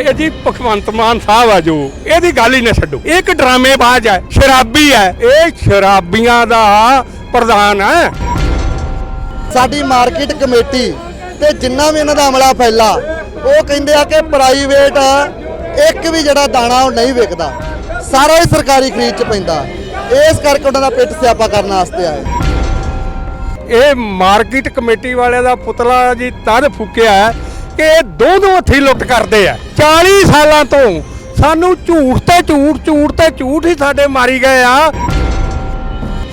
ਇਹ ਜੀ ਭਗਵੰਤ ਮਾਨ ਸਾਹਿਬ ਆ ਜੋ ਇਹਦੀ ਗੱਲ ਹੀ ਨਾ ਛੱਡੋ। ਇਹ ਇੱਕ ਡਰਾਮੇਬਾਜ਼ ਹੈ ਸ਼ਰਾਬੀ ਹੈ ਇਹ ਸ਼ਰਾਬੀਆਂ ਦਾ ਪ੍ਰਧਾਨ ਹੈ ਸਾਡੀ ਮਾਰਕੀਟ ਕਮੇਟੀ ਤੇ ਜਿੰਨਾ ਵੀ ਇਹਨਾਂ ਦਾ ਅਮਲਾ ਫੈਲਾ ਉਹ ਕਹਿੰਦੇ ਆ ਕਿ ਪ੍ਰਾਈਵੇਟ ਇੱਕ ਵੀ ਜਿਹੜਾ ਦਾਣਾ ਉਹ ਨਹੀਂ ਵਿਕਦਾ। ਸਾਰਾ ਹੀ ਸਰਕਾਰੀ ਖਰੀਦ ਚ ਪੈਂਦਾ। ਇਸ ਕਰਕੇ ਉਹਨਾਂ ਦਾ ਪਿੱਟ ਸਿਆਪਾ ਕਰਨ ਵਾਸਤੇ ਆਏ। ਇਹ ਮਾਰਕੀਟ ਕਮੇਟੀ ਵਾਲਿਆਂ ਦਾ ਪੁਤਲਾ ਜੀ ਤਦ ਫੂਕਿਆ ਹੈ ਕਿ ਦੋ ਦੋ ਹੱਥੀ ਲੁੱਟ ਕਰਦੇ ਆ। 40 ਸਾਲਾਂ ਤੋਂ ਸਾਨੂੰ ਝੂਠ ਤੇ ਝੂਠ ਝੂਠ ਤੇ ਝੂਠ ਹੀ ਸਾਡੇ ਮਾਰੀ ਗਏ ਆ।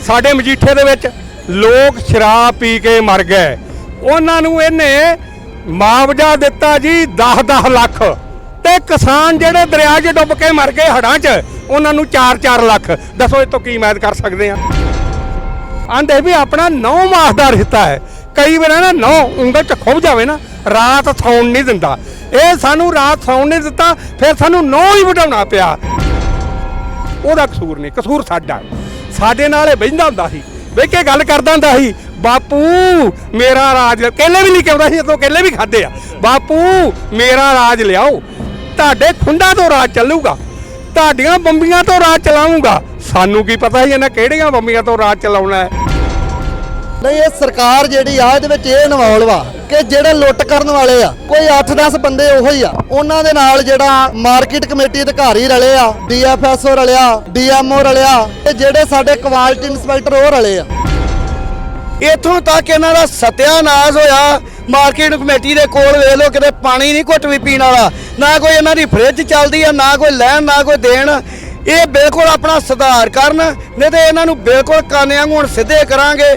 ਸਾਡੇ ਮਜੀਠੇ ਦੇ ਵਿੱਚ ਲੋਕ ਸ਼ਰਾਬ ਪੀ ਕੇ ਮਰ ਗਏ। ਉਹਨਾਂ ਨੂੰ ਇਹਨੇ ਮੁਆਵਜ਼ਾ ਦਿੱਤਾ ਜੀ 10-10 ਲੱਖ। ਤੇ ਕਿਸਾਨ ਜਿਹੜੇ ਦਰਿਆ 'ਚ ਡੁੱਬ ਕੇ ਮਰ ਗਏ ਹੜਾਂ 'ਚ, ਉਹਨਾਂ ਨੂੰ 4-4 ਲੱਖ। ਦੱਸੋ ਇਹ ਤੋਂ ਕੀ ਉਮੀਦ ਕਰ ਸਕਦੇ ਆ? ਆਂਦੇ ਵੀ ਆਪਣਾ 9 ਮਾਸ ਦਾ ਰਿਸ਼ਤਾ ਹੈ। ਕਈ ਵਾਰ ਨਾ 9 ਉਂਗਲ ਚ ਖੁੱਭ ਜਾਵੇ ਨਾ, ਰਾਤ ਸੌਣ ਨਹੀਂ ਦਿੰਦਾ। ਇਹ ਸਾਨੂੰ ਰਾਤ ਸੌਣ ਨਹੀਂ ਦਿੱਤਾ, ਫਿਰ ਸਾਨੂੰ 9 ਹੀ ਵਟਾਉਣਾ ਪਿਆ। ਉਹਦਾ ਕਸੂਰ ਨਹੀਂ, ਕਸੂਰ ਸਾਡਾ। ਸਾਡੇ ਨਾਲ ਇਹ ਬਹਿੰਦਾ ਹੁੰਦਾ ਸੀ, ਬਹਿ ਕੇ ਗੱਲ ਕਰਦਾ ਹੁੰਦਾ ਸੀ, ਬਾਪੂ, ਮੇਰਾ ਰਾਜ ਲਿਆ- ਕੇਲੇ ਵੀ ਨਹੀਂ ਕਿਉਂਦਾ ਸੀ, ਜਦੋਂ ਕੇਲੇ ਵੀ ਖਾਦੇ ਆ, ਬਾਪੂ, ਮੇਰਾ ਰਾਜ ਲਿਆਓ, ਤੁਹਾਡੇ ਖੁੰਡਾਂ ਤੋਂ ਰਾਜ ਚੱਲੂਗਾ, ਤੁਹਾਡੀਆਂ ਬੰਬੀਆਂ ਤੋਂ ਰਾਜ ਚਲਾਉਂਗਾ। ਸਾਨੂੰ ਕੀ ਪਤਾ ਸੀ ਇਹਨਾਂ ਕਿਹੜੀਆਂ ਬੰਬੀਆਂ ਤੋਂ ਰਾਜ ਚਲਾਉਣਾ ਹੈ। ਨਹੀਂ, ਇਹ ਸਰਕਾਰ ਜਿਹੜੀ ਆ, ਇਹਦੇ ਵਿੱਚ ਇਹ ਇਨਵੋਲਵ ਆ ਕਿ ਜਿਹੜੇ ਲੁੱਟ ਕਰਨ ਵਾਲੇ ਆ, ਕੋਈ 8-10 ਬੰਦੇ ਉਹੋ ਹੀ ਆ। ਉਹਨਾਂ ਦੇ ਨਾਲ ਜਿਹੜਾ ਮਾਰਕੀਟ ਕਮੇਟੀ ਅਧਿਕਾਰੀ ਰਲੇ ਆ, ਡੀਐਫਐਸਓ ਰਲਿਆ, ਡੀਐਮਓ ਰਲਿਆ, ਤੇ ਜਿਹੜੇ ਸਾਡੇ ਕੁਆਲਿਟੀ ਇਨਸਪੈਕਟਰ ਉਹ ਰਲੇ ਆ। ਇਥੋਂ ਤੱਕ ਇਹਨਾਂ ਦਾ ਸਤਿਆਨਾਸ਼ ਹੋਇਆ, ਮਾਰਕੀਟ ਕਮੇਟੀ ਦੇ ਕੋਲ ਵੇਖ ਲਓ, ਕਿਤੇ ਪਾਣੀ ਨਹੀਂ ਘੁੱਟ ਵੀ ਪੀਣ ਵਾਲਾ। ਨਾ ਕੋਈ ਇਹਨਾਂ ਦੀ ਫ੍ਰਿਜ ਚੱਲਦੀ ਆ, ਨਾ ਕੋਈ ਲੈਣ, ਨਾ ਕੋਈ ਦੇਣ। ਇਹ ਬਿਲਕੁਲ ਆਪਣਾ ਸੁਧਾਰ ਕਰਨ, ਨਹੀਂ ਤੇ ਇਹਨਾਂ ਨੂੰ ਬਿਲਕੁਲ ਕਾਨਿਆਂ ਹੁਣ ਸਿੱਧੇ ਕਰਾਂਗੇ।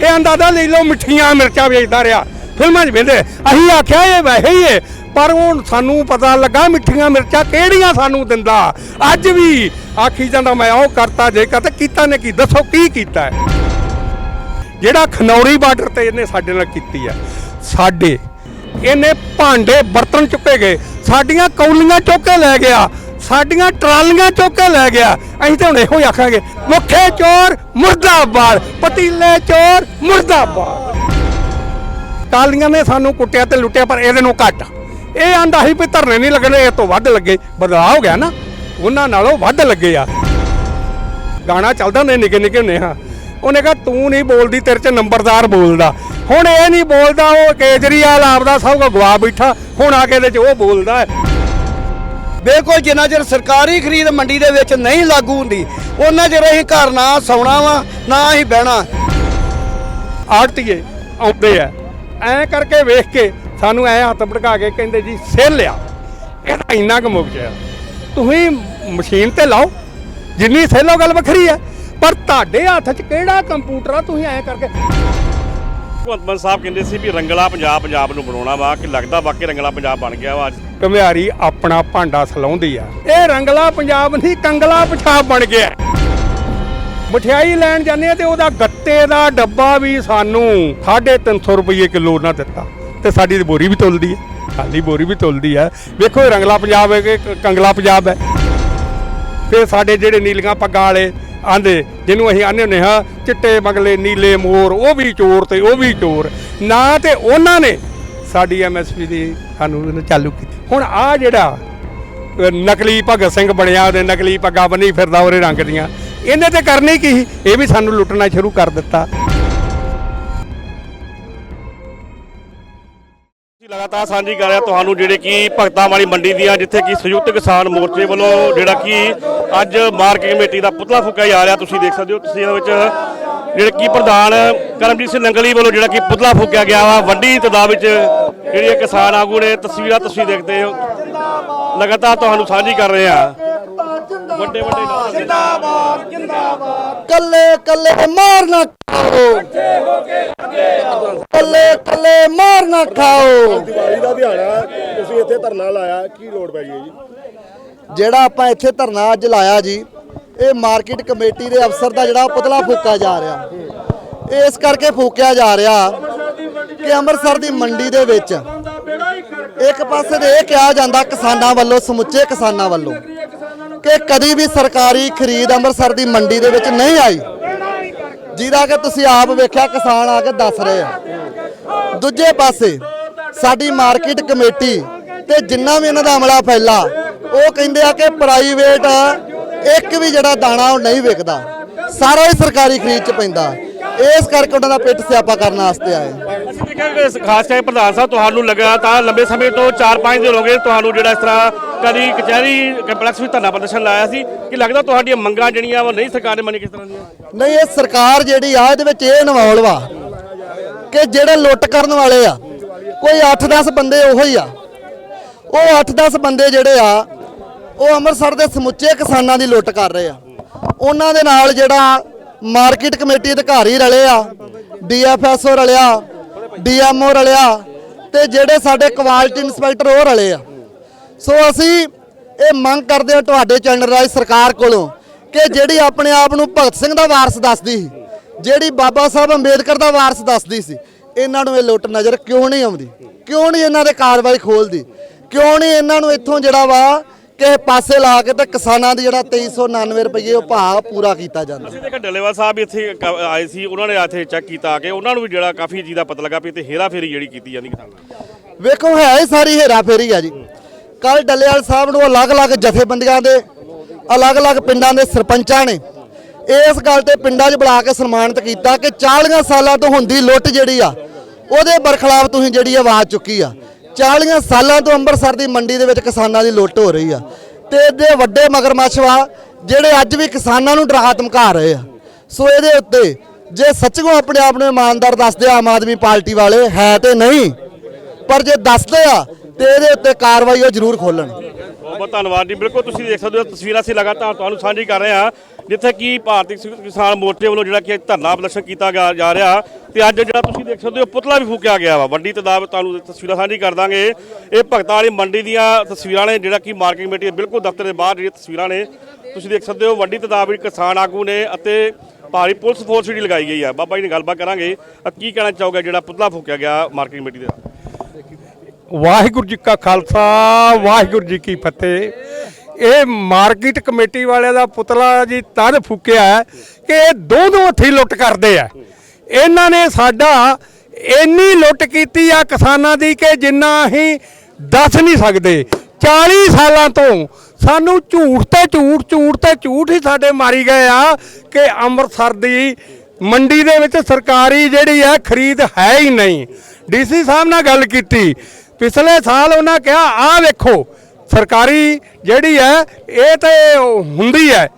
ਇਹ ਅੰਦਾਜ਼ਾ ਲੈ ਲਓ, ਮਿੱਠੀਆਂ ਮਿਰਚਾਂ ਵੇਚਦਾ ਰਿਹਾ। ਫਿਲਮਾਂ 'ਚ ਵੇਂਦੇ ਅਸੀਂ ਆਖਿਆ ਇਹ ਵੈਸੇ ਹੀ ਹੈ ਪਰ ਹੁਣ ਸਾਨੂੰ ਪਤਾ ਲੱਗਾ ਮਿੱਠੀਆਂ ਮਿਰਚਾਂ ਕਿਹੜੀਆਂ ਸਾਨੂੰ ਦਿੰਦਾ। ਅੱਜ ਵੀ ਆਖੀ ਜਾਂਦਾ, ਮੈਂ ਉਹ ਕਰਤਾ, ਜੇ ਕਰਤਾ, ਕੀਤਾ ਨੇ ਕੀ? ਦੱਸੋ ਕੀ ਕੀਤਾ ਜਿਹੜਾ ਖਨੌਰੀ ਬਾਰਡਰ ਤੇ ਇਹਨੇ ਸਾਡੇ ਨਾਲ ਕੀਤੀ ਹੈ। ਸਾਡੇ, ਇਹਨੇ ਭਾਂਡੇ ਬਰਤਨ ਚੁੱਕੇ ਗਏ। ਸਾਡੀਆਂ ਕੌਲੀਆਂ ਚੁੱਕ ਕੇ ਲੈ ਗਿਆ। ਸਾਡੀਆਂ ਟਰਾਲੀਆਂ ਚੁੱਕ ਕੇ ਲੈ ਗਿਆ। ਅਸੀਂ ਤਾਂ ਹੁਣ ਇਹੋ ਹੀ ਆਖਾਂਗੇ ਮੁੱਖੇ ਚੋਰ ਮੁਰਦਾਬਾਦ, ਪਤੀਲੇ ਚੋਰ ਮੁਰਦਾਬਾਦ। ਟਾਲੀਆਂ ਨੇ ਸਾਨੂੰ ਕੁੱਟਿਆ ਤੇ ਲੁੱਟਿਆ, ਪਰ ਇਹਦੇ ਨੂੰ ਘੱਟ। ਇਹ ਆਂਦਾ ਸੀ ਵੀ ਧਰਨੇ ਨਹੀਂ ਲੱਗਣੇ, ਇਹ ਤੋਂ ਵੱਧ ਲੱਗੇ। ਬਦਲਾਅ ਹੋ ਗਿਆ ਨਾ, ਉਹਨਾਂ ਨਾਲੋਂ ਵੱਧ ਲੱਗੇ ਆ। ਗਾਣਾ ਚੱਲਦਾ ਨੇ ਨਿੱਕੇ ਨਿੱਕੇ ਹੁੰਦੇ ਹਾਂ। ਉਹਨੇ ਕਿਹਾ, ਤੂੰ ਨਹੀਂ ਬੋਲਦੀ, ਤੇਰੇ 'ਚ ਨੰਬਰਦਾਰ ਬੋਲਦਾ। ਹੁਣ ਇਹ ਨਹੀਂ ਬੋਲਦਾ, ਉਹ ਕੇਜਰੀਵਾਲ ਆਪਦਾ ਸਭ ਕੁਝ ਗਵਾ ਬੈਠਾ। ਹੁਣ ਆ ਕੇ ਇਹਦੇ 'ਚ ਉਹ ਬੋਲਦਾ ਹੈ। ਬਿਲਕੁਲ ਜਿੰਨਾ ਚਿਰ ਸਰਕਾਰੀ ਖਰੀਦ ਮੰਡੀ ਦੇ ਵਿੱਚ ਨਹੀਂ ਲਾਗੂ ਹੁੰਦੀ ਉਹਨਾਂ ਚਿਰ ਅਸੀਂ ਘਰ ਨਾ ਸੌਣਾ ਵਾ ਨਾ ਹੀ ਬਹਿਣਾ। ਆੜਤੀਏ ਆਉਂਦੇ ਆ। ਐ ਕਰਕੇ ਵੇਖ ਕੇ ਸਾਨੂੰ ਐ ਹੱਥ ਭੜਕਾ ਕੇ ਕਹਿੰਦੇ ਜੀ ਸਿਰ ਲਿਆ। ਇਹਦਾ ਇੰਨਾ ਕੁ ਮੁੱਕ ਗਿਆ। ਤੁਸੀਂ ਮਸ਼ੀਨ ਤੇ ਲਾਓ ਜਿੰਨੀ ਸੇਲੋ ਗੱਲ ਵੱਖਰੀ ਹੈ ਪਰ ਤੁਹਾਡੇ ਹੱਥ 'ਚ ਕਿਹੜਾ ਕੰਪਿਊਟਰ ਆ? ਤੁਸੀਂ ਐ ਕਰਕੇ ਭਗਵੰਤ ਮਾਨ ਸਾਹਿਬ ਕਹਿੰਦੇ ਸੀ ਵੀ ਰੰਗਲਾ ਪੰਜਾਬ ਪੰਜਾਬ ਨੂੰ ਬਣਾਉਣਾ ਵਾ ਕਿ ਲੱਗਦਾ ਵਾਕਈ ਰੰਗਲਾ ਪੰਜਾਬ ਬਣ ਗਿਆ ਵਾ ਅੱਜ। ਘਮਿਆਰੀ ਆਪਣਾ ਭਾਂਡਾ ਸਲਾਉਂਦੀ ਆ। ਇਹ ਰੰਗਲਾ ਪੰਜਾਬ ਨਹੀਂ, ਕੰਗਲਾ ਪੰਜਾਬ ਬਣ ਗਿਆ। ਮਠਿਆਈ ਲੈਣ ਜਾਂਦੇ ਆ ਤੇ ਉਹਦਾ ਗੱਤੇ ਦਾ ਡੱਬਾ ਵੀ ਸਾਨੂੰ 350 ਰੁਪਏ ਕਿਲੋ ਨਾ ਦਿੱਤਾ। ਤੇ ਸਾਡੀ ਬੋਰੀ ਵੀ ਤੁਲਦੀ ਹੈ ਖਾਲੀ ਬੋਰੀ ਵੀ ਤੁਲਦੀ ਹੈ ਵੇਖੋ ਇਹ ਰੰਗਲਾ ਪੰਜਾਬ ਹੈ ਕਿ ਕੰਗਲਾ ਪੰਜਾਬ ਹੈ। ਫਿਰ ਸਾਡੇ ਜਿਹੜੇ ਨੀਲੀਆਂ ਪੱਗਾਂ ਵਾਲੇ ਆਂਦੇ, ਜਿਹਨੂੰ ਅਸੀਂ ਆਨੇ ਹੁੰਦੇ ਹਾਂ, ਚਿੱਟੇ ਮਗਲੇ, ਨੀਲੇ ਮੋਰ, ਉਹ ਵੀ ਚੋਰ ਤੇ ਉਹ ਵੀ ਚੋਰ। ਨਾ ਤੇ ਉਹਨਾਂ ਨੇ ਸਾਡੀ ਐਮਐਸਪੀ ਦੀ ਸਾਨੂੰ ਇਹਨੇ ਚਾਲੂ ਕੀਤੀ। ਹੁਣ ਆ ਜਿਹੜਾ ਨਕਲੀ ਭਗਤ ਸਿੰਘ ਬਣਿਆ ਉਹਦੇ ਨਕਲੀ ਪੱਗਾਂ ਬੰਨੀ ਫਿਰਦਾ ਉਹਦੇ ਰੰਗ ਦੀਆਂ, ਇਹਨੇ ਤੇ ਕਰਨੀ ਕੀ ਇਹ ਵੀ ਸਾਨੂੰ ਲੁੱਟਣਾ ਸ਼ੁਰੂ ਕਰ ਦਿੱਤਾ। ਲਗਾਤਾਰ ਸਾਂਝੀ ਕਰ ਰਿਹਾ ਤੁਹਾਨੂੰ ਜਿਹੜੇ ਕਿ ਭਗਤਾਂ ਵਾਲੀ ਮੰਡੀ ਦੀਆਂ, ਜਿੱਥੇ ਕਿ ਸੰਯੁਕਤ ਕਿਸਾਨ ਮੋਰਚੇ ਵੱਲੋਂ ਜਿਹੜਾ ਕਿ ਅੱਜ ਮਾਰਕੀਟ ਕਮੇਟੀ ਦਾ ਪੁਤਲਾ ਫੂਕਿਆ ਜਾ ਰਿਹਾ, ਤੁਸੀਂ ਦੇਖ ਸਕਦੇ ਹੋ, ਤੁਸੀਂ ਇਹਦੇ ਵਿੱਚ ਜਿਹੜੇ ਕਿ ਪ੍ਰਧਾਨ ਕਰਮਜੀਤ ਸਿੰਘ ਨੰਗਲੀ ਵੱਲੋਂ ਜਿਹੜਾ ਕਿ ਪੁਤਲਾ ਫੂਕਿਆ ਗਿਆ ਵਾ ਵੱਡੀ ਤਦਾਦ ਵਿੱਚ ਜਿਹੜੀ ਕਿਸਾਨ ਆਗੂ ਨੇ ਤਸਵੀਰਾਂ ਤੁਸੀਂ ਦੇਖਦੇ ਹੋ। ਲਗਾਤਾਰ ਤੁਹਾਨੂੰ ਸਾਂਝੀ ਕਰ ਰਹੇ ਆ ਵੱਡੇ ਵੱਡੇ ਨਾਮ ਕੱਲੇ ਕੱਲੇ ਮਾਰ ਨਾ ਖਾਓ। ਕੱਲੇ ਕੱਲੇ ਮਾਰ ਨਾ ਖਾਓ। ਦੀਵਾਲੀ ਦਾ ਦਿਹਾੜਾ ਤੁਸੀਂ ਇੱਥੇ ਧਰਨਾ ਲਾਇਆ ਕੀ ਲੋੜ ਪੈ ਗਈ ਹੈ ਜੀ? ਜਿਹੜਾ ਆਪਾਂ ਇੱਥੇ ਧਰਨਾ ਅੱਜ ਲਾਇਆ ਜੀ ਇਹ ਮਾਰਕੀਟ ਕਮੇਟੀ ਦੇ ਅਫਸਰ ਦਾ ਜਿਹੜਾ ਪੁਤਲਾ ਫੂਕਿਆ ਜਾ ਰਿਹਾ। ਇਸ ਕਰਕੇ ਫੂਕਿਆ ਜਾ ਰਿਹਾ ਕਿ ਅੰਮ੍ਰਿਤਸਰ ਦੀ ਮੰਡੀ ਦੇ ਵਿੱਚ ਇੱਕ ਪਾਸੇ ਤੇ ਇਹ ਕਿਹਾ ਜਾਂਦਾ ਕਿਸਾਨਾਂ ਵੱਲੋਂ, ਸਮੁੱਚੇ ਕਿਸਾਨਾਂ ਵੱਲੋਂ ਕਿ ਕਦੀ ਵੀ ਸਰਕਾਰੀ ਖਰੀਦ ਅੰਮ੍ਰਿਤਸਰ ਦੀ ਮੰਡੀ ਦੇ ਵਿੱਚ ਨਹੀਂ ਆਈ। ਜਿਹਦਾ ਕਿ ਤੁਸੀਂ ਆਪ ਵੇਖਿਆ, ਕਿਸਾਨ ਆ ਕੇ ਦੱਸ ਰਹੇ ਆ। ਦੂਜੇ ਪਾਸੇ ਸਾਡੀ ਮਾਰਕੀਟ ਕਮੇਟੀ ਤੇ ਜਿੰਨਾ ਵੀ ਇਹਨਾਂ ਦਾ ਅਮਲਾ ਫੈਲਾ, ਉਹ ਕਹਿੰਦੇ ਆ ਕਿ ਪ੍ਰਾਈਵੇਟ ਇੱਕ ਵੀ ਜਿਹੜਾ ਦਾਣਾ ਉਹ ਨਹੀਂ ਵਿਕਦਾ। ਸਾਰਾ ਹੀ ਸਰਕਾਰੀ ਖਰੀਦ ਚ ਪੈਂਦਾ। ਇਸ ਕਰਕੇ ਉਹਨਾਂ ਦਾ ਪਿੱਟ ਸਿਆਪਾ ਕਰਨ ਵਾਸਤੇ ਆਏ। ਅਸੀਂ ਦੇਖਿਆ ਕਿ ਖਾਸ ਕਰਕੇ ਪ੍ਰਧਾਨ ਸਾਹਿਬ ਤੁਹਾਨੂੰ ਲੱਗਾ ਤਾਂ ਲੰਬੇ ਸਮੇਂ ਤੋਂ 4-5 ਦਿਨ ਹੋ ਗਏ ਤੁਹਾਨੂੰ ਜਿਹੜਾ ਇਸ ਤਰ੍ਹਾਂ ਕਦੀ ਕਚਹਿਰੀ ਕੰਪਲੈਕਸ ਵਿੱਚ ਧਰਨਾ ਪ੍ਰਦਰਸ਼ਨ ਲਾਇਆ ਸੀ। ਕਿ ਲੱਗਦਾ ਤੁਹਾਡੀਆਂ ਮੰਗਾਂ ਜਿਹੜੀਆਂ ਉਹ ਨਹੀਂ ਸਰਕਾਰ ਨੇ ਮੰਨੀ ਕਿਸ ਤਰ੍ਹਾਂ ਦੀਆਂ? ਨਹੀਂ ਇਹ ਸਰਕਾਰ ਜਿਹੜੀ ਆ ਇਹਦੇ ਵਿੱਚ ਇਹ ਇਨਵੋਲਵ ਆ ਕਿ ਜਿਹੜੇ ਲੁੱਟ ਕਰਨ ਵਾਲੇ ਆ ਕੋਈ 8-10 ਬੰਦੇ ਉਹੋ ਹੀ ਆ। ਉਹ 8-10 ਬੰਦੇ ਜਿਹੜੇ ਆ ਉਹ ਅੰਮ੍ਰਿਤਸਰ ਦੇ ਸਮੁੱਚੇ ਕਿਸਾਨਾਂ ਦੀ ਲੁੱਟ ਕਰ ਰਹੇ ਆ। ਉਹਨਾਂ ਦੇ ਨਾਲ ਜਿਹੜਾ ਮਾਰਕੀਟ ਕਮੇਟੀ ਅਧਿਕਾਰੀ ਰਲੇ ਆ, ਡੀਐਫਐਸਓ ਰਲਿਆ ਡੀਐਮਓ ਰਲਿਆ ਤੇ ਜਿਹੜੇ ਸਾਡੇ ਕੁਆਲਿਟੀ ਇੰਸਪੈਕਟਰ ਉਹ ਰਲੇ ਆ। ਸੋ ਅਸੀਂ ਇਹ ਮੰਗ ਕਰਦੇ ਹਾਂ ਤੁਹਾਡੇ ਚੈਨਲ ਰਾਜ ਸਰਕਾਰ ਕੋਲੋਂ ਕਿ ਜਿਹੜੀ ਆਪਣੇ ਆਪ ਨੂੰ ਭਗਤ ਸਿੰਘ ਦਾ ਵਾਰਸ ਦੱਸਦੀ ਸੀ, ਜਿਹੜੀ ਬਾਬਾ ਸਾਹਿਬ ਅੰਬੇਦਕਰ ਦਾ ਵਾਰਸ ਦੱਸਦੀ ਸੀ, ਇਹਨਾਂ ਨੂੰ ਇਹ ਲੁੱਟ ਨਜ਼ਰ ਕਿਉਂ ਨਹੀਂ ਆਉਂਦੀ? ਕਿਉਂ ਨਹੀਂ ਇਹਨਾਂ ਦੇ ਕਾਰਵਾਈ ਖੋਲਦੀ ਕਿਉਂ ਨਹੀਂ ਇਹਨਾਂ ਨੂੰ ਇੱਥੋਂ ਜਿਹੜਾ ਵਾ ਕਿਸੇ ਪਾਸੇ ਲਾ ਕੇ ਤੇ ਕਿਸਾਨਾਂ ਦੀ ਜਿਹੜਾ 2399 ਰੁਪਏ ਉਹ ਭਾਅ ਪੂਰਾ ਕੀਤਾ ਜਾਂਦਾ। ਅਸੀਂ ਦੇਖਿਆ ਡੱਲੇਵਾਲ ਸਾਹਿਬ ਇੱਥੇ ਕ- ਆਏ ਸੀ ਉਹਨਾਂ ਨੇ ਇੱਥੇ ਚੈੱਕ ਕੀਤਾ ਆ ਕੇ ਉਹਨਾਂ ਨੂੰ ਵੀ ਜਿਹੜਾ ਕਾਫੀ ਚੀਜ਼ ਦਾ ਪਤਾ ਲੱਗਾ ਵੀ ਇੱਥੇ ਹੇਰਾ ਫੇਰੀ ਜਿਹੜੀ ਕੀਤੀ ਜਾਂਦੀ ਕਿਸਾਨਾਂ ਨਾਲ ਵੇਖੋ ਹੈ ਹੀ ਸਾਰੀ ਹੇਰਾ ਫੇਰੀ ਆ ਜੀ। ਕੱਲ ਡੱਲੇਵਾਲ ਸਾਹਿਬ ਨੂੰ ਅਲੱਗ-ਅਲੱਗ ਜਥੇਬੰਦੀਆਂ ਦੇ ਅਲੱਗ-ਅਲੱਗ ਪਿੰਡਾਂ ਦੇ ਸਰਪੰਚਾਂ ਨੇ ਇਸ ਗੱਲ ਤੇ ਪਿੰਡਾਂ 'ਚ ਬੁਲਾ ਕੇ ਸਨਮਾਨਿਤ ਕੀਤਾ ਕਿ 40 ਸਾਲਾਂ ਤੋਂ ਹੁੰਦੀ ਲੁੱਟ ਜਿਹੜੀ ਆ ਉਹਦੇ ਬਰਖਲਾਫ ਤੁਸੀਂ ਜਿਹੜੀ ਆਵਾਜ਼ ਚੁੱਕੀ ਆ। 40 ਸਾਲਾਂ ਤੋਂ ਅੰਮ੍ਰਿਤਸਰ ਦੀ ਮੰਡੀ ਦੇ ਵਿੱਚ ਕਿਸਾਨਾਂ ਦੀ ਲੁੱਟ ਹੋ ਰਹੀ ਆ। ਤੇ ਇਹਦੇ ਵੱਡੇ ਮਗਰਮੱਛ ਜਿਹੜੇ ਅੱਜ ਵੀ ਕਿਸਾਨਾਂ ਨੂੰ ਡਰਾ ਧਮਕਾ ਰਹੇ ਆ। ਸੋ ਇਹਦੇ ਉੱਤੇ ਜੇ ਸੱਚੀਓ ਆਪਣੇ ਆਪ ਨੂੰ ਇਮਾਨਦਾਰ ਦੱਸਦੇ ਆਮ ਆਦਮੀ ਪਾਰਟੀ ਵਾਲੇ, ਹੈ ਤੇ ਨਹੀਂ, ਪਰ ਜੇ ਦੱਸਦੇ ਆ, ਤੇ ਇਹਦੇ ਉੱਤੇ ਕਾਰਵਾਈ ਉਹ ਜ਼ਰੂਰ ਖੋਲਣ ਬਹੁਤ ਬਹੁਤ ਧੰਨਵਾਦ ਜੀ। ਬਿਲਕੁਲ ਤੁਸੀਂ ਦੇਖ ਸਕਦੇ ਹੋ, ਤਸਵੀਰਾਂ ਅਸੀਂ ਲਗਾਤਾਰ ਤੁਹਾਨੂੰ ਸਾਂਝੀ ਕਰ ਰਹੇ ਹਾਂ। ਜਿੱਥੇ ਕਿ ਭਾਰਤੀ ਸੰਯੁਕਤ ਕਿਸਾਨ ਮੋਰਚੇ ਵੱਲੋਂ ਜਿਹੜਾ ਕਿ ਧਰਨਾ ਪ੍ਰਦਰਸ਼ਨ ਕੀਤਾ ਜਾ ਰਿਹਾ ਤੇ ਅੱਜ ਜਿਹੜਾ ਤੁਸੀਂ ਦੇਖ ਸਕਦੇ ਹੋ, ਪੁਤਲਾ ਵੀ ਫੂਕਿਆ ਗਿਆ ਵਾ। ਵੱਡੀ ਤਦਾਦ ਤੁਹਾਨੂੰ ਤਸਵੀਰਾਂ ਸਾਂਝੀ ਕਰ ਦਾਂਗੇ। ਇਹ ਭਗਤਾਂ ਵਾਲੀ ਮੰਡੀ ਦੀਆਂ ਤਸਵੀਰਾਂ ਨੇ, ਜਿਹੜਾ ਕਿ ਮਾਰਕੀਟ ਕਮੇਟੀ ਦੇ ਬਿਲਕੁਲ ਦਫ਼ਤਰ ਦੇ ਬਾਹਰ ਜਿਹੜੀਆਂ ਤਸਵੀਰਾਂ ਨੇ, ਤੁਸੀਂ ਦੇਖ ਸਕਦੇ ਹੋ, ਵੱਡੀ ਤਦਾਦ ਵਿੱਚ ਕਿਸਾਨ ਆਗੂ ਨੇ ਅਤੇ ਭਾਰੀ ਪੁਲਿਸ ਫੋਰਸ ਜਿਹੜੀ ਲਗਾਈ ਗਈ ਆ। ਬਾਬਾ ਜੀ ਨੇ ਗੱਲਬਾਤ ਕਰਾਂਗੇ। ਕੀ ਕਹਿਣਾ ਚਾਹੋਗੇ, ਜਿਹੜਾ ਪੁਤਲਾ ਫੂਕਿਆ ਗਿਆ ਮਾਰਕੀਟ ਕਮੇਟੀ ਦੇ ਵਾਹਿਗੁਰੂ ਜੀ ਕਾ ਖਾਲਸਾ, ਵਾਹਿਗੁਰੂ ਜੀ ਕੀ ਫਤਿਹ। ਇਹ ਮਾਰਕੀਟ ਕਮੇਟੀ ਵਾਲਿਆਂ ਦਾ ਪੁਤਲਾ ਜੀ ਤਦ ਫੂਕਿਆ ਕਿ ਇਹ ਦੋ ਦੋ ਹੱਥੀ ਲੁੱਟ ਕਰਦੇ ਆ। ਇਹਨਾਂ ਨੇ ਸਾਡਾ ਇੰਨੀ ਲੁੱਟ ਕੀਤੀ ਆ ਕਿਸਾਨਾਂ ਦੀ ਕਿ ਜਿੰਨਾ ਅਸੀਂ ਦੱਸ ਨਹੀਂ ਸਕਦੇ। 40 ਸਾਲਾਂ ਤੋਂ ਸਾਨੂੰ ਝੂਠ ਤੇ ਝੂਠ ਝੂਠ ਤੇ ਝੂਠ ਹੀ ਸਾਡੇ ਮਾਰੀ ਗਏ ਆ ਕਿ ਅੰਮ੍ਰਿਤਸਰ ਦੀ ਮੰਡੀ ਦੇ ਵਿੱਚ ਸਰਕਾਰੀ ਜਿਹੜੀ ਹੈ ਖਰੀਦ ਹੈ ਹੀ ਨਹੀਂ। ਡੀਸੀ ਸਾਹਿਬ ਨਾਲ ਗੱਲ ਕੀਤੀ। ਪਿਛਲੇ ਸਾਲ ਉਹਨਾਂ ਕਿਹਾ, ਆਹ ਵੇਖੋ, ਸਰਕਾਰੀ ਜਿਹੜੀ ਹੈ, ਇਹ ਤੇ ਹੁੰਦੀ ਹੈ।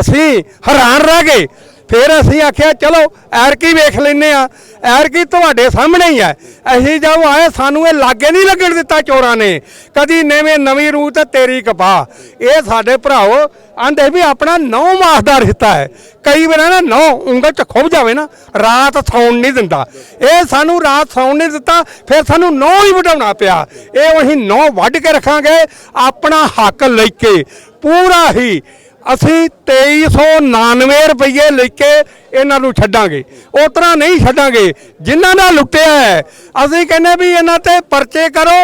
ਅਸੀਂ ਹੈਰਾਨ ਰਹਿ ਗਏ। ਫਿਰ ਅਸੀਂ ਆਖਿਆ, ਚਲੋ ਐਰਕੀ ਵੇਖ ਲੈਨੇ ਆ ਐਰਕੀ ਤੁਹਾਡੇ ਸਾਹਮਣੇ ਹੀ ਹੈ। ਅਸੀਂ ਜਦੋਂ ਆਏ, ਸਾਨੂੰ ਇਹ ਲਾਗੇ ਨਹੀਂ ਲੱਗਣ ਦਿੱਤਾ ਚੋਰਾਂ ਨੇ। ਕਦੀ ਨਵੇਂ, ਨਵੀਂ ਰੂਹ ਤੇ ਤੇਰੀ ਕਪਾ ਇਹ ਸਾਡੇ ਭਰਾਓ ਆਂਦੇ ਵੀ ਆਪਣਾ ਨੌ ਮਾਸ ਦਾ ਰਿਸ਼ਤਾ ਹੈ। ਕਈ ਵਾਰ ਨਾ ਨੌ ਉਂਗਲ ਚ ਖੁੱਭ ਜਾਵੇ ਨਾ, ਰਾਤ ਸੌਣ ਨਹੀਂ ਦਿੰਦਾ। ਇਹ ਸਾਨੂੰ ਰਾਤ ਸੌਣ ਨਹੀਂ ਦਿੱਤਾ, ਫਿਰ ਸਾਨੂੰ ਨੌ ਹੀ ਵਢਾਉਣਾ ਪਿਆ। ਇਹ ਅਸੀਂ ਨੌ ਵੱਢ ਕੇ ਰੱਖਾਂਗੇ ਆਪਣਾ ਹੱਕ ਲੈ ਕੇ। ਪੂਰਾ ਹੀ ਅਸੀਂ 2399 ਰੁਪਏ ਲੈ ਕੇ ਇਹਨਾਂ ਨੂੰ ਛੱਡਾਂਗੇ। ਉਸ ਤਰ੍ਹਾਂ ਨਹੀਂ ਛੱਡਾਂਗੇ। ਜਿਨ੍ਹਾਂ ਦਾ ਲੁੱਟਿਆ ਹੈ ਅਸੀਂ ਕਹਿੰਦੇ ਵੀ ਇਹਨਾਂ ਤੇ ਪਰਚੇ ਕਰੋ।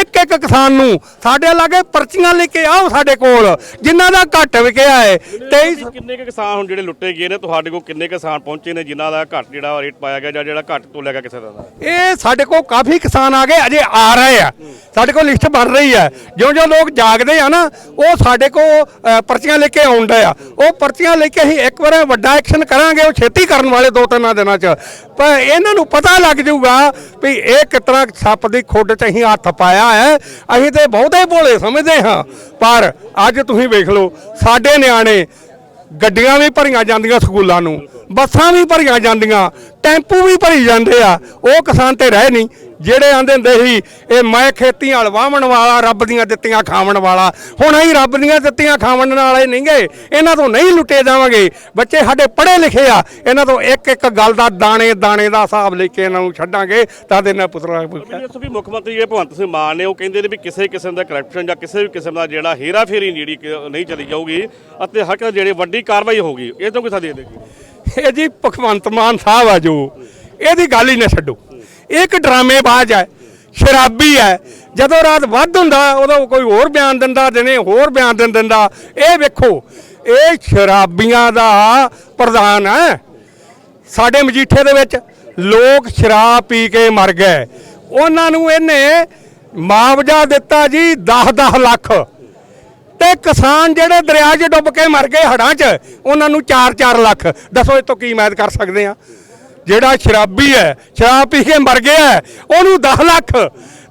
ਇੱਕ ਇੱਕ ਕਿਸਾਨ ਨੂੰ ਸਾਡੇ ਲਾਗੇ ਪਰਚੀਆਂ ਲੈ ਕੇ ਆਓ ਸਾਡੇ ਕੋਲ ਜਿਨ੍ਹਾਂ ਦਾ ਘੱਟ ਵਿਕਿਆ ਹੈ। 23 ਕਿੰਨੇ ਕੁ ਕਿਸਾਨ ਹੁਣ ਜਿਹੜੇ ਲੁੱਟੇ ਗਏ ਨੇ? ਤੁਹਾਡੇ ਕੋਲ ਕਿੰਨੇ ਕਿਸਾਨ ਪਹੁੰਚੇ ਨੇ ਜਿਨ੍ਹਾਂ ਦਾ ਘੱਟ ਜਿਹੜਾ ਰੇਟ ਪਾਇਆ ਗਿਆ ਜਾਂ ਜਿਹੜਾ ਘੱਟ ਤੋਲਿਆ ਗਿਆ ਕਿਸੇ ਦਾ? ਇਹ ਸਾਡੇ ਕੋਲ ਕਾਫੀ ਕਿਸਾਨ ਆ ਗਏ ਅਜੇ ਆ ਰਹੇ ਆ। ਸਾਡੇ ਕੋਲ ਲਿਸਟ ਬਣ ਰਹੀ ਹੈ। ਜਿਉਂ-ਜਿਉਂ ਲੋਕ ਜਾਗਦੇ ਆ ਨਾ ਉਹ ਸਾਡੇ ਕੋਲ ਅ, ਪਰਚੀਆਂ ਲੈ ਕੇ ਆਉਂਦੇ ਆ। ਉਹ ਪਰਚੀਆਂ ਲੈ ਕੇ ਅਸੀਂ ਇੱਕ ਵਾਰ ਵੱਡਾ ਐਕਸ਼ਨ ਕਰਾਂਗੇ ਉਹ ਛੇਤੀ ਕਰਨ ਵਾਲੇ ਦੋ ਤਿੰਨਾਂ ਦਿਨਾਂ 'ਚ। ਪਰ ਇਹਨਾਂ ਨੂੰ ਪਤਾ ਲੱਗ ਜਾਊਗਾ ਵੀ ਇਹ ਕਿਤਨਾ ਸੱਪ ਦੀ ਖੁੱਡ 'ਚ ਅਸੀਂ ਹੱਥ ਪਾਇਆ ਹੈ। ਅਸੀਂ ਤੇ ਬਹੁਤੇ ਭੋਲੇ ਸਮਝਦੇ ਹਾਂ। ਪਰ ਅੱਜ ਤੁਸੀਂ ਵੇਖ ਲਓ ਸਾਡੇ ਨਿਆਣੇ ਗੱਡੀਆਂ ਵੀ ਭਰੀਆਂ ਜਾਂਦੀਆਂ ਸਕੂਲਾਂ ਨੂੰ ਬੱਸਾਂ ਵੀ ਭਰੀਆਂ ਜਾਂਦੀਆਂ ਟੈਂਪੂ ਵੀ ਭਰੀ ਜਾਂਦੇ ਆ। ਉਹ ਕਿਸਾਨ ਤੇ ਰਹਿ ਨਹੀਂ ਜਿਹੜੇ ਆਂਦੇ ਹੁੰਦੇ ਸੀ ਇਹ ਮੈਂ ਖੇਤੀ ਵਾਹਣ ਵਾਲਾ ਰੱਬ ਦੀਆਂ ਦਿੱਤੀਆਂ ਖਾਵਣ ਵਾਲਾ। ਹੁਣ ਅਸੀਂ ਰੱਬ ਦੀਆਂ ਦਿੱਤੀਆਂ ਖਾਵਣ ਵਾਲੇ ਨਹੀਂ ਗਏ ਇਹਨਾਂ ਤੋਂ ਨਹੀਂ ਲੁੱਟੇ ਜਾਵਾਂਗੇ। ਬੱਚੇ ਸਾਡੇ ਪੜ੍ਹੇ ਲਿਖੇ ਆ। ਇਹਨਾਂ ਤੋਂ ਇੱਕ ਇੱਕ ਗੱਲ ਦਾ ਦਾਣੇ ਦਾਣੇ ਦਾ ਹਿਸਾਬ ਲੈ ਕੇ ਇਹਨਾਂ ਨੂੰ ਛੱਡਾਂਗੇ। ਤਾਂ ਦੇ ਨਾ ਪੁੱਤਰਾ ਇਸ ਵੀ ਮੁੱਖ ਮੰਤਰੀ ਇਹ ਭਗਵੰਤ ਸਿੰਘ ਮਾਨ ਨੇ ਉਹ ਕਹਿੰਦੇ ਨੇ ਵੀ ਕਿਸੇ ਕਿਸਮ ਦਾ ਕਰਪਸ਼ਨ ਜਾਂ ਕਿਸੇ ਵੀ ਕਿਸਮ ਦਾ ਜਿਹੜਾ ਹੇਰਾ ਫੇਰੀ ਜਿਹੜੀ ਨਹੀਂ ਚਲੀ ਜਾਊਗੀ ਅਤੇ ਹੱਕ ਜਿਹੜੇ ਵੱਡੀ ਕਾਰਵਾਈ ਹੋਊਗੀ ਇਹ ਤੋਂ ਕਿਸਾ ਦੇ ਦੇਗੀ ਇਹ ਜੀ ਭਗਵੰਤ ਮਾਨ ਸਾਹਿਬ ਆ ਜੋ ਇਹਦੀ ਗੱਲ ਹੀ ਨਾ ਛੱਡੋ। ਇਹ ਇੱਕ ਡਰਾਮੇਬਾਜ਼ ਹੈ, ਸ਼ਰਾਬੀ ਹੈ। ਜਦੋਂ ਰਾਤ ਵੱਧ ਹੁੰਦਾ, ਉਦੋਂ ਕੋਈ ਹੋਰ ਬਿਆਨ ਦਿੰਦਾ ਦਿਨੇ ਹੋਰ ਬਿਆਨ ਦਿੰ ਦਿੰਦਾ। ਇਹ ਵੇਖੋ, ਇਹ ਸ਼ਰਾਬੀਆਂ ਦਾ ਪ੍ਰਧਾਨ ਹੈ। ਸਾਡੇ ਮਜੀਠੇ ਦੇ ਵਿੱਚ ਲੋਕ ਸ਼ਰਾਬ ਪੀ ਕੇ ਮਰ ਗਏ। ਉਹਨਾਂ ਨੂੰ ਇਹਨੇ ਮੁਆਵਜ਼ਾ ਦਿੱਤਾ ਜੀ 10-10 ਲੱਖ। ਤੇ ਕਿਸਾਨ ਜਿਹੜੇ ਦਰਿਆ 'ਚ ਡੁੱਬ ਕੇ ਮਰ ਗਏ ਹੜਾਂ 'ਚ, ਉਹਨਾਂ ਨੂੰ 4-4 ਲੱਖ। ਦੱਸੋ ਇਹ ਤੋਂ ਕੀ ਮੈਦ ਕਰ ਸਕਦੇ ਆ? ਜਿਹੜਾ ਸ਼ਰਾਬੀ ਹੈ ਸ਼ਰਾਬ ਪੀ ਕੇ ਮਰ ਗਿਆ ਉਹਨੂੰ 10 ਲੱਖ।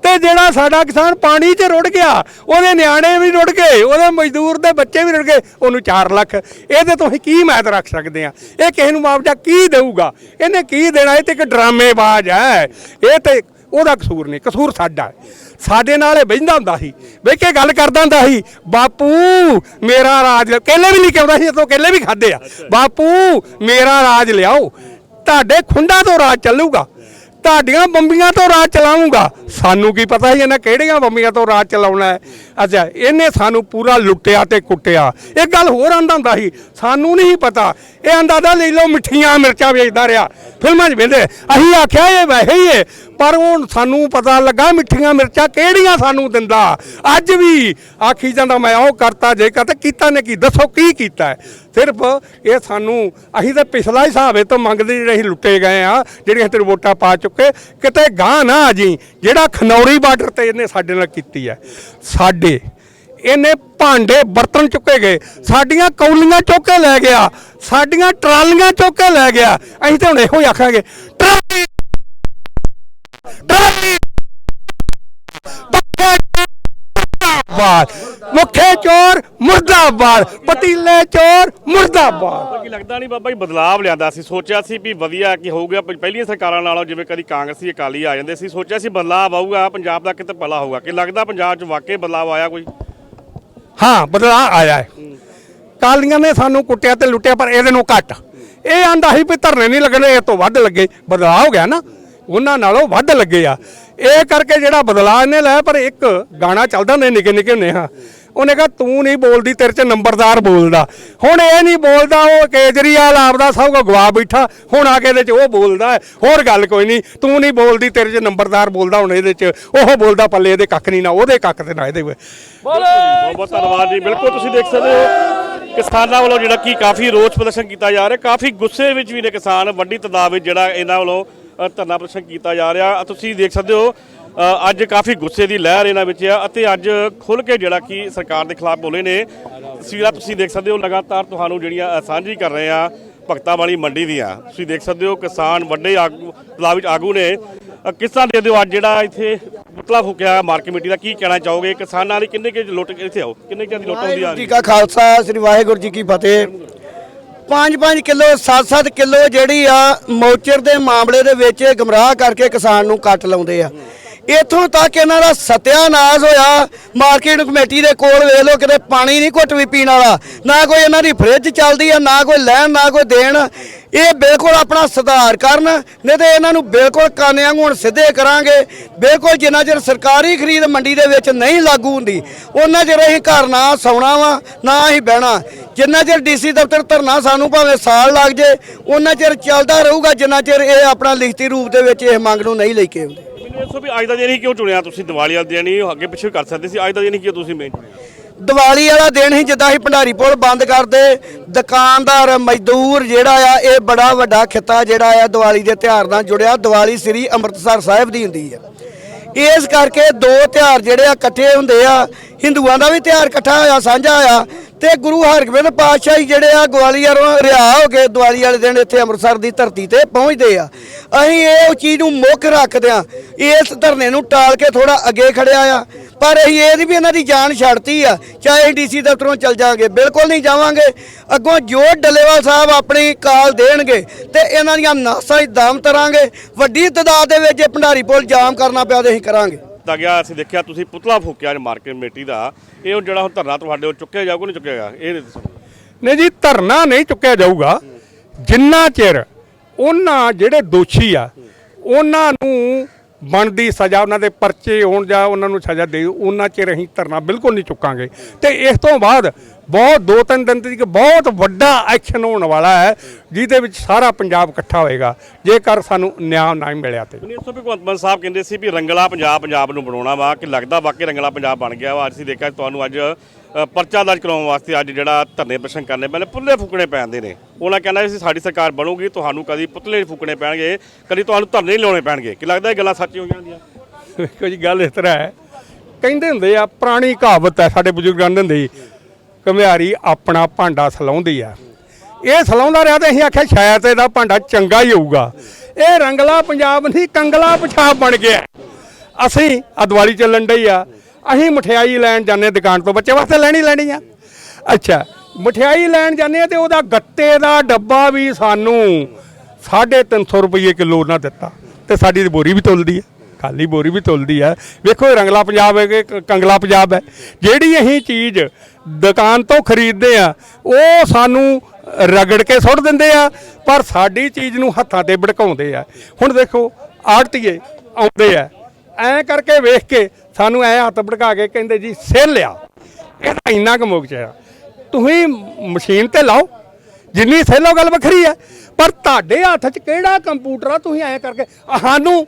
ਤੇ ਜਿਹੜਾ ਸਾਡਾ ਕਿਸਾਨ ਪਾਣੀ 'ਚ ਰੁੜ ਗਿਆ ਉਹਦੇ ਨਿਆਣੇ ਵੀ ਰੁੜ ਗਏ ਉਹਦੇ ਮਜ਼ਦੂਰ ਦੇ ਬੱਚੇ ਵੀ ਰੁੜ ਗਏ ਉਹਨੂੰ 4 ਲੱਖ। ਇਹਦੇ ਤੋਂ ਅਸੀਂ ਕੀ ਮੈਦ ਰੱਖ ਸਕਦੇ ਆ? ਇਹ ਕਿਸੇ ਨੂੰ ਮੁਆਵਜ਼ਾ ਕੀ ਦੇਊਗਾ? ਇਹਨੇ ਕੀ ਦੇਣਾ? ਇਹ ਤੇ ਇੱਕ ਡਰਾਮੇਬਾਜ਼ ਹੈ। ਇਹ ਤੇ ਉਹਦਾ ਕਸੂਰ ਨਹੀਂ ਕਸੂਰ ਸਾਡਾ। ਸਾਡੇ ਨਾਲ ਇਹ ਬਹਿੰਦਾ ਹੁੰਦਾ ਸੀ ਬਹਿ ਕੇ ਗੱਲ ਕਰਦਾ ਹੁੰਦਾ ਸੀ ਬਾਪੂ ਮੇਰਾ ਰਾਜ। ਕੇਲੇ ਵੀ ਨਹੀਂ ਕਿਉਂਦਾ ਸੀ ਇਤੋਂ ਕੇਲੇ ਵੀ ਖਾਦੇ ਆ। ਬਾਪੂ ਮੇਰਾ ਰਾਜ ਲਿਆਓ। ਤੁਹਾਡੇ ਖੁੰਡਾ ਤੋਂ ਰਾਜ ਚੱਲੂਗਾ। ਤੁਹਾਡੀਆਂ ਬੰਬੀਆਂ ਤੋਂ ਰਾਜ ਚਲਾਉਂਗਾ। ਸਾਨੂੰ ਕੀ ਪਤਾ ਸੀ ਇਹਨਾਂ ਕਿਹੜੀਆਂ ਬੰਬੀਆਂ ਤੋਂ ਰਾਜ ਚਲਾਉਣਾ ਹੈ। ਅੱਛਾ, ਇਹਨੇ ਸਾਨੂੰ ਪੂਰਾ ਲੁੱਟਿਆ ਤੇ ਕੁੱਟਿਆ। ਇਹ ਗੱਲ ਹੋਰ ਆਂਦਾ ਹੁੰਦਾ ਸੀ, ਸਾਨੂੰ ਨਹੀਂ ਪਤਾ। ਇਹ ਆਂਦਾ ਦਾ ਲੈ ਲਓ, ਮਿੱਠੀਆਂ ਮਿਰਚਾਂ ਵੇਚਦਾ ਰਿਹਾ। ਫਿਲਮਾਂ 'ਚ ਵੇਂਦੇ ਅਸੀਂ ਆਖਿਆ, ਇਹ ਵੈਸੇ ਹੀ ਹੈ ਪਰ ਹੁਣ ਸਾਨੂੰ ਪਤਾ ਲੱਗਾ ਮਿੱਠੀਆਂ ਮਿਰਚਾਂ ਕਿਹੜੀਆਂ ਸਾਨੂੰ ਦਿੰਦਾ। ਅੱਜ ਵੀ ਆਖੀ ਜਾਂਦਾ, ਮੈਂ ਉਹ ਕਰਤਾ, ਜੇ ਕਰਤਾ, ਕੀਤਾ ਨੇ ਕੀ, ਦੱਸੋ ਕੀ ਕੀਤਾ ਸਿਰਫ ਇਹ ਸਾਨੂੰ, ਅਸੀਂ ਤਾਂ ਪਿਛਲਾ ਹਿਸਾਬ ਇਹ ਤੋਂ ਮੰਗਦੇ ਜਿਹੜੇ ਅਸੀਂ ਲੁੱਟੇ ਗਏ ਆ ਜਿਹੜੀਆਂ ਤੇ ਵੋਟਾਂ ਪਾ ਚੁੱਕੇ, ਕਿਤੇ ਗਾਂ ਨਾ ਆ ਜੀ ਜਿਹੜਾ ਖਨੌਰੀ ਬਾਰਡਰ ਤੇ ਇਹਨੇ ਸਾਡੇ ਨਾਲ ਕੀਤੀ ਹੈ। ਸਾਡੇ ਇਹਨੇ ਭਾਂਡੇ ਬਰਤਨ ਚੁੱਕੇ ਗਏ। ਸਾਡੀਆਂ ਕੌਲੀਆਂ ਚੁੱਕ ਕੇ ਲੈ ਗਿਆ। ਸਾਡੀਆਂ ਟਰਾਲੀਆਂ ਚੁੱਕ ਕੇ ਲੈ ਗਿਆ। ਅਸੀਂ ਤਾਂ ਹੁਣ ਇਹੋ ਹੀ ਆਖਾਂਗੇ, ਟਰਾਲੀ! ਟਰਾਲੀ! ਮੁਰਦਾਬਾਦ। ਮੁੱਖੇ ਚੋਰ ਮੁਰਦਾਬਾਦ ਪਤੀਲੇ ਚੋਰ ਮੁਰਦਾਬਾਦ। ਕੀ ਲੱਗਦਾ ਨਹੀਂ ਬਾਬਾ ਜੀ ਬਦਲਾਵ ਲਿਆਂਦਾ ਸੀ। ਸੋਚਿਆ ਸੀ ਵੀ ਵਧੀਆ ਕੀ ਹੋਊਗਾ ਪ- ਪਹਿਲੀਆਂ ਸਰਕਾਰਾਂ ਨਾਲੋਂ ਜਿਵੇਂ ਕਦੀ ਕਾਂਗਰਸੀ ਅਕਾਲੀ ਆ ਜਾਂਦੇ ਸੀ। ਸੋਚਿਆ ਸੀ ਬਦਲਾਵ ਆਊਗਾ ਪੰਜਾਬ ਦਾ ਕਿਤੇ ਭਲਾ ਹੋਊਗਾ। ਕਿ ਲੱਗਦਾ ਪੰਜਾਬ 'ਚ ਵਾਕਈ ਬਦਲਾਵ ਆਇਆ ਕੋਈ? ਹਾਂ ਬਦਲਾਅ ਆਇਆ ਹੈ। ਕਾਲੀਆਂ ਨੇ ਸਾਨੂੰ ਕੁੱਟਿਆ ਤੇ ਲੁੱਟਿਆ ਪਰ ਇਹਦੇ ਨੂੰ ਘੱਟ। ਇਹ ਆਂਦਾ ਸੀ ਵੀ ਧਰਨੇ ਨਹੀਂ ਲੱਗਣੇ ਇਹ ਤੋਂ ਵੱਧ ਲੱਗੇ। ਬਦਲਾਅ ਹੋ ਗਿਆ ਨਾ। ਉਹਨਾਂ ਨਾਲੋਂ ਵੱਧ ਲੱਗੇ ਆ। ਇਹ ਕਰਕੇ ਜਿਹੜਾ ਬਦਲਾਅ ਇਹਨੇ ਲਿਆ ਪਰ ਇੱਕ ਗਾਣਾ ਚੱਲਦਾ ਹੁੰਦਾ ਨਿੱਕੇ ਨਿੱਕੇ ਹੁੰਦੇ ਹਾਂ ਉਹਨੇ ਕਿਹਾ ਤੂੰ ਨਹੀਂ ਬੋਲਦੀ ਤੇਰੇ 'ਚ ਨੰਬਰਦਾਰ ਬੋਲਦਾ। ਹੁਣ ਇਹ ਨਹੀਂ ਬੋਲਦਾ ਉਹ ਕੇਜਰੀਵਾਲ ਆਪਦਾ ਸਭ ਕੋ ਗਵਾ ਬੈਠਾ ਹੁਣ ਆ ਕੇ ਇਹਦੇ 'ਚ ਉਹ ਬੋਲਦਾ। ਹੋਰ ਗੱਲ ਕੋਈ ਨਹੀਂ ਤੂੰ ਨਹੀਂ ਬੋਲਦੀ ਤੇਰੇ 'ਚ ਨੰਬਰਦਾਰ ਬੋਲਦਾ ਹੁਣ ਇਹਦੇ 'ਚ। ਉਹ ਬੋਲਦਾ ਪੱਲੇ ਇਹਦੇ ਕੱਖ ਨਹੀਂ ਨਾ ਉਹਦੇ ਕੱਖ ਤੇ ਨਾ ਇਹਦੇ ਬਹੁਤ ਬਹੁਤ ਧੰਨਵਾਦ ਜੀ। ਬਿਲਕੁਲ ਤੁਸੀਂ ਦੇਖ ਸਕਦੇ ਹੋ ਕਿਸਾਨਾਂ ਵੱਲੋਂ ਜਿਹੜਾ ਕੀ ਕਾਫੀ ਰੋਸ ਪ੍ਰਦਰਸ਼ਨ ਕੀਤਾ ਜਾ ਰਿਹਾ ਕਾਫੀ ਗੁੱਸੇ ਵਿੱਚ ਵੀ ਨੇ ਕਿਸਾਨ ਵੱਡੀ ਤਾਦਾਦ ਵਿੱਚ ਜਿਹੜਾ ਇਹਨਾਂ ਵੱਲੋਂ ਧਰਨਾ ਪ੍ਰਦਰਸ਼ਨ ਕੀਤਾ ਜਾ ਰਿਹਾ। ਤੁਸੀਂ ਦੇਖ ਸਕਦੇ ਹੋ ਅੱਜ ਕਾਫੀ ਗੁੱਸੇ ਦੀ ਲਹਿਰ ਇਹਨਾਂ ਵਿੱਚ ਆ ਅਤੇ ਅੱਜ ਖੁੱਲ ਕੇ ਜਿਹੜਾ ਕਿ ਸਰਕਾਰ ਦੇ ਖਿਲਾਫ ਬੋਲੇ ਨੇ। ਤਸਵੀਰਾਂ ਤੁਸੀਂ ਦੇਖ ਸਕਦੇ ਹੋ, ਲਗਾਤਾਰ ਤੁਹਾਨੂੰ ਜਿਹੜੀਆਂ ਸਾਂਝੀ ਕਰ ਰਹੇ ਆ ਭਗਤਾਂ ਵਾਲੀ ਮੰਡੀ ਦੀਆਂ। ਤੁਸੀਂ ਦੇਖ ਸਕਦੇ ਹੋ, ਕਿਸਾਨ ਵੱਡੇ ਆਗੂ ਤਲਾਬ ਵਿੱਚ ਆਗੂ ਨੇ। ਕਿਸ ਤਰ੍ਹਾਂ ਦੇ ਦਿਓ ਅੱਜ ਜਿਹੜਾ ਇੱਥੇ ਪੁਤਲਾ ਫੂਕਿਆ ਮਾਰਕੀਟ ਕਮੇਟੀ ਦਾ? ਕੀ ਕਹਿਣਾ ਚਾਹੋਗੇ? ਕਿਸਾਨਾਂ ਦੀ ਕਿੰਨੇ ਕਿ ਲੁੱਟ ਇੱਥੇ ਆਓ, ਕਿੰਨੇ ਕਿ ਦੀ ਲੁੱਟ ਹੁੰਦੀ ਆ? ਜੀ ਕਾ ਖਾਲਸਾ, ਸ੍ਰੀ ਵਾਹਿਗੁਰੂ ਜੀ ਕੀ ਫਤਿਹ। 5-5 ਕਿਲੋ 7-7 ਕਿਲੋ ਜਿਹੜੀ ਆ ਮੌਚਰ ਦੇ ਮਾਮਲੇ ਦੇ ਵਿੱਚ ਗਮਰਾਹ ਕਰਕੇ ਕਿਸਾਨ ਨੂੰ ਕੱਟ ਲਾਉਂਦੇ ਆ। ਇਥੋਂ ਤੱਕ ਇਹਨਾਂ ਦਾ ਸਤਿਆਨਾਸ਼ ਹੋਇਆ। ਮਾਰਕੀਟ ਕਮੇਟੀ ਦੇ ਕੋਲ ਵੇਖ ਲਓ, ਕਿਤੇ ਪਾਣੀ ਨਹੀਂ ਘੁੱਟ ਵੀ ਪੀਣ ਵਾਲਾ। ਨਾ ਕੋਈ ਇਹਨਾਂ ਦੀ ਫ੍ਰਿਜ ਚੱਲਦੀ ਆ, ਨਾ ਕੋਈ ਲੈਣ, ਨਾ ਕੋਈ ਦੇਣ। ਇਹ ਬਿਲਕੁਲ ਆਪਣਾ ਸੁਧਾਰ ਕਰਨ, ਨਹੀਂ ਤੇ ਇਹਨਾਂ ਨੂੰ ਬਿਲਕੁਲ ਕਾਨਿਆਂ ਹੁਣ ਸਿੱਧੇ ਕਰਾਂਗੇ। ਬਿਲਕੁਲ ਜਿੰਨਾ ਚਿਰ ਸਰਕਾਰੀ ਖਰੀਦ ਮੰਡੀ ਦੇ ਵਿੱਚ ਨਹੀਂ ਲਾਗੂ ਹੁੰਦੀ, ਉਹਨਾਂ ਚਿਰ ਅਸੀਂ ਘਰ ਨਾ ਸੌਣਾ ਵਾ, ਨਾ ਅਸੀਂ ਬਹਿਣਾ। ਜਿੰਨਾ ਚਿਰ ਡੀਸੀ ਦਫ਼ਤਰ ਧਰਨਾ ਸਾਨੂੰ ਭਾਵੇਂ ਸਾਲ ਲੱਗ ਜੇ, ਉਹਨਾਂ ਚਿਰ ਚੱਲਦਾ ਰਹੂਗਾ, ਜਿੰਨਾ ਚਿਰ ਇਹ ਆਪਣਾ ਲਿਖਤੀ ਰੂਪ ਦੇ ਵਿੱਚ ਇਹ ਮੰਗ ਨੂੰ ਨਹੀਂ ਲੈ ਕੇ ਆਉਂਦੇ। ਮੈਨੂੰ ਇਹ ਦੱਸੋ ਵੀ ਅੱਜ ਦਾ ਦਿਨ ਹੀ ਕਿਉਂ ਚੁਣਿਆ ਤੁਸੀਂ ਦੀਵਾਲੀ ਵਾਲਾ ਦਿਨ ਹੀ ਅੱਗੇ ਪਿੱਛੇ ਕਰ ਸਕਦੇ ਸੀ? ਅੱਜ ਦਾ ਦਿਨ ਹੀ ਕਿਉਂ ਤੁਸੀਂ ਮੇਨ ਚੁਣਿਆ? ਦੀਵਾਲੀ ਵਾਲਾ ਦਿਨ ਹੀ ਜਿੱਦਾਂ ਹੀ ਭੰਡਾਰੀ ਪੁਲ ਬੰਦ ਕਰਦੇ, ਦੁਕਾਨਦਾਰ ਮਜ਼ਦੂਰ ਜਿਹੜਾ ਆ, ਇਹ ਬੜਾ ਵੱਡਾ ਖਿੱਤਾ ਜਿਹੜਾ ਆ ਦੀਵਾਲੀ ਦੇ ਤਿਉਹਾਰ ਨਾਲ ਜੁੜਿਆ। ਦੀਵਾਲੀ ਸ੍ਰੀ ਅੰਮ੍ਰਿਤਸਰ ਸਾਹਿਬ ਦੀ ਹੁੰਦੀ ਹੈ ਇਸ ਕਰਕੇ ਦੋ ਤਿਉਹਾਰ ਜਿਹੜੇ ਆ ਇਕੱਠੇ ਹੁੰਦੇ ਆ। ਹਿੰਦੂਆਂ ਦਾ ਵੀ ਤਿਉਹਾਰ ਇਕੱਠਾ ਹੋਇਆ, ਸਾਂਝਾ ਹੋਇਆ ਤੇ ਗੁਰੂ ਹਰਗੋਬਿੰਦ ਪਾਤਸ਼ਾਹੀ ਜਿਹੜੇ ਆ, ਗਵਾਲੀਅਰੋਂ ਰਿਹਾ ਹੋ ਕੇ ਦੀਵਾਲੀ ਵਾਲੇ ਦਿਨ ਇੱਥੇ ਅੰਮ੍ਰਿਤਸਰ ਦੀ ਧਰਤੀ ਤੇ ਪਹੁੰਚਦੇ ਆ। ਅਸੀਂ ਇਹ ਚੀਜ਼ ਨੂੰ ਮੁੱਖ ਰੱਖਦੇ ਆ ਇਸ ਧਰਨੇ ਨੂੰ ਟਾਲ ਕੇ ਥੋੜਾ ਅੱਗੇ ਖੜਿਆ ਆ। ਪਰ ਅਸੀਂ ਇਹ ਨਹੀਂ ਵੀ ਇਹਨਾਂ ਦੀ ਜਾਨ ਛੱਡਤੀ ਆ ਚਾਹੇ ਅਸੀਂ ਡੀਸੀ ਦਫ਼ਤਰੋਂ ਚੱਲ ਜਾਾਂਗੇ ਬਿਲਕੁਲ ਨਹੀਂ ਜਾਵਾਂਗੇ। ਅੱਗੋਂ ਜੋ ਡੱਲੇਵਾਲ ਸਾਹਿਬ ਆਪਣੀ ਕਾਲ ਦੇਣਗੇ ਤੇ ਇਹਨਾਂ ਦੀਆਂ ਨਾਸਾਂ ਹੀ ਦਮ ਤਰਾਂਗੇ। ਵੱਡੀ ਤਦਾਦ ਦੇ ਵਿੱਚ ਇਹ ਭੰਡਾਰੀ ਪੁਲ ਜਾਮ ਕਰਨਾ ਪਿਆ ਤੇ ਅਸੀਂ ਕਰਾਂਗੇ। ਤਾਂ ਗਿਆ ਅਸੀਂ ਦੇਖਿਆ ਤੁਸੀਂ ਪੁਤਲਾ ਫੂਕਿਆ ਅੱਜ ਮਾਰਕੀਟ ਕਮੇਟੀ ਦਾ। ਇਹ ਜਿਹੜਾ ਹੁਣ ਧਰਨਾ ਤੁਹਾਡੇ ਉਹ ਚੁੱਕਿਆ ਜਾਊਗਾ ਨਹੀਂ ਚੁੱਕਿਆ ਜਾਊਗਾ ਇਹ ਨਹੀਂ ਜੀ ਧਰਨਾ ਨਹੀਂ ਚੁੱਕਿਆ ਜਾਊਗਾ। ਜਿੰਨਾ ਚਿਰ ਉਹਨਾਂ ਜਿਹੜੇ ਦੋਸ਼ੀ ਆ, ਉਹਨਾਂ ਨੂੰ ਬਣਦੀ ਸਜ਼ਾ, ਉਹਨਾਂ ਦੇ ਪਰਚੇ ਹੋਣ ਜਾਂ ਉਹਨਾਂ ਨੂੰ ਸਜ਼ਾ ਦੇ, ਉਹਨਾਂ ਚਿਰ ਅਸੀਂ ਧਰਨਾ ਬਿਲਕੁਲ ਨਹੀਂ ਚੁੱਕਾਂਗੇ। ਤੇ ਇਸ ਤੋਂ ਬਾਅਦ ਬਹੁਤ ਦੋ ਤਿੰਨ ਦਿਨ ਤੱਕ ਬਹੁਤ ਵੱਡਾ ਐਕਸ਼ਨ ਹੋਣ ਵਾਲਾ ਹੈ, ਜਿਹਦੇ ਵਿੱਚ ਸਾਰਾ ਪੰਜਾਬ ਇਕੱਠਾ ਹੋਏਗਾ, ਜੇਕਰ ਸਾਨੂੰ ਨਿਆਂ ਨਾ ਮਿਲਿਆ ਤੇ। ਮੈਨੂੰ ਇਸ ਭਗਵੰਤ ਮਾਨ ਸਾਹਿਬ ਕਹਿੰਦੇ ਸੀ ਵੀ ਰੰਗਲਾ ਪੰਜਾਬ ਪੰਜਾਬ ਨੂੰ ਬਣਾਉਣਾ ਵਾ, ਕਿ ਲੱਗਦਾ ਵਾਕਈ ਰੰਗਲਾ ਪੰਜਾਬ ਬਣ ਗਿਆ ਵਾ। ਅੱਜ ਅਸੀਂ ਦੇਖਿਆ, ਤੁਹਾਨੂੰ ਅੱਜ ਪਰਚਾ ਦਰਜ ਕਰਾਉਣ ਵਾਸਤੇ ਅੱਜ ਜਿਹੜਾ ਧਰਨੇ ਪ੍ਰਸ਼ਨ ਕਰਨੇ ਪੈਣੇ ਪੁੱਲੇ ਫੂਕਣੇ ਪੈਂਦੇ ਨੇ। ਉਹਨਾਂ ਕਹਿੰਦਾ ਸੀ ਸਾਡੀ ਸਰਕਾਰ ਬਣੂਗੀ, ਤੁਹਾਨੂੰ ਕਦੀ ਪੁਤਲੇ ਫੂਕਣੇ ਪੈਣਗੇ, ਕਦੀ ਤੁਹਾਨੂੰ ਧਰਨੇ ਹੀ ਲਾਉਣੇ ਪੈਣਗੇ। ਕਿ ਲੱਗਦਾ ਇਹ ਗੱਲਾਂ ਸੱਚ ਹੋ ਜਾਂਦੀਆਂ ਵੇਖੋ ਜੀ, ਗੱਲ ਇਸ ਤਰ੍ਹਾਂ ਹੈ। ਕਹਿੰਦੇ ਹੁੰਦੇ ਆ, ਪੁਰਾਣੀ ਕਹਾਵਤ ਹੈ, ਸਾਡੇ ਬਜ਼ੁਰਗਾਂ ਦੇ ਹੁੰਦੀ ਘਮਿਆਰੀ ਆਪਣਾ ਭਾਂਡਾ ਸਲਾਉਂਦੀ ਆ। ਇਹ ਸਲਾਉਂਦਾ ਰਿਹਾ ਤੇ ਅਸੀਂ ਆਖਿਆ, ਸ਼ਾਇਦ ਇਹਦਾ ਭਾਂਡਾ ਚੰਗਾ ਹੀ ਹੋਊਗਾ। ਇਹ ਰੰਗਲਾ ਪੰਜਾਬ ਨਹੀਂ ਕੰਗਲਾ ਪੰਜਾਬ ਬਣ ਗਿਆ। ਅਸੀਂ ਆ ਦੀਵਾਲੀ ਚੱਲਣ ਡਈ ਆ। ਅਸੀਂ ਮਠਿਆਈ ਲੈਣ ਜਾਂਦੇ ਦੁਕਾਨ ਤੋਂ, ਬੱਚੇ ਵਾਸਤੇ ਲੈਣੀ ਲੈਣੀ ਆ। ਅੱਛਾ, ਮਠਿਆਈ ਲੈਣ ਜਾਂਦੇ ਆ ਤੇ ਉਹਦਾ ਗੱਤੇ ਦਾ ਡੱਬਾ ਵੀ ਸਾਨੂੰ 350 ਰੁਪਏ ਕਿਲੋ ਨਾ ਦਿੱਤਾ ਤੇ ਸਾਡੀ ਤੇ ਬੋਰੀ ਵੀ ਤੁਲਦੀ ਹੈ ਖਾਲੀ ਬੋਰੀ ਵੀ ਤੁਲਦੀ ਹੈ ਵੇਖੋ ਇਹ ਰੰਗਲਾ ਪੰਜਾਬ ਹੈ ਕਿ ਕੰਗਲਾ ਪੰਜਾਬ ਹੈ। ਜਿਹੜੀ ਅਸੀਂ ਚੀਜ਼ ਦੁਕਾਨ ਤੋਂ ਖਰੀਦਦੇ ਆ ਉਹ ਸਾਨੂੰ ਰਗੜ ਕੇ ਸੁੱਟ ਦਿੰਦੇ ਆ, ਪਰ ਸਾਡੀ ਚੀਜ਼ ਨੂੰ ਹੱਥਾਂ ਤੇ ਭੜਕਾਉਂਦੇ ਆ। ਹੁਣ ਦੇਖੋ, ਆੜਤੀਏ ਆਉਂਦੇ ਆ। ਐਂ ਕਰਕੇ ਵੇਖ ਕੇ ਸਾਨੂੰ ਐ ਹੱਥ ਭੜਕਾ ਕੇ ਕਹਿੰਦੇ ਜੀ, ਸਿਰ ਲਿਆ। ਇਹਦਾ ਇੰਨਾ ਕੁ ਮੁੱਕ ਆ। ਤੁਸੀਂ ਮਸ਼ੀਨ ਤੇ ਲਾਓ। ਜਿੰਨੀ ਸੇਲੋ ਗੱਲ ਵੱਖਰੀ ਹੈ ਪਰ ਤੁਹਾਡੇ ਹੱਥ 'ਚ ਕਿਹੜਾ ਕੰਪਿਊਟਰ ਆ? ਤੁਸੀਂ ਐਂ ਕਰਕੇ ਸਾਨੂੰ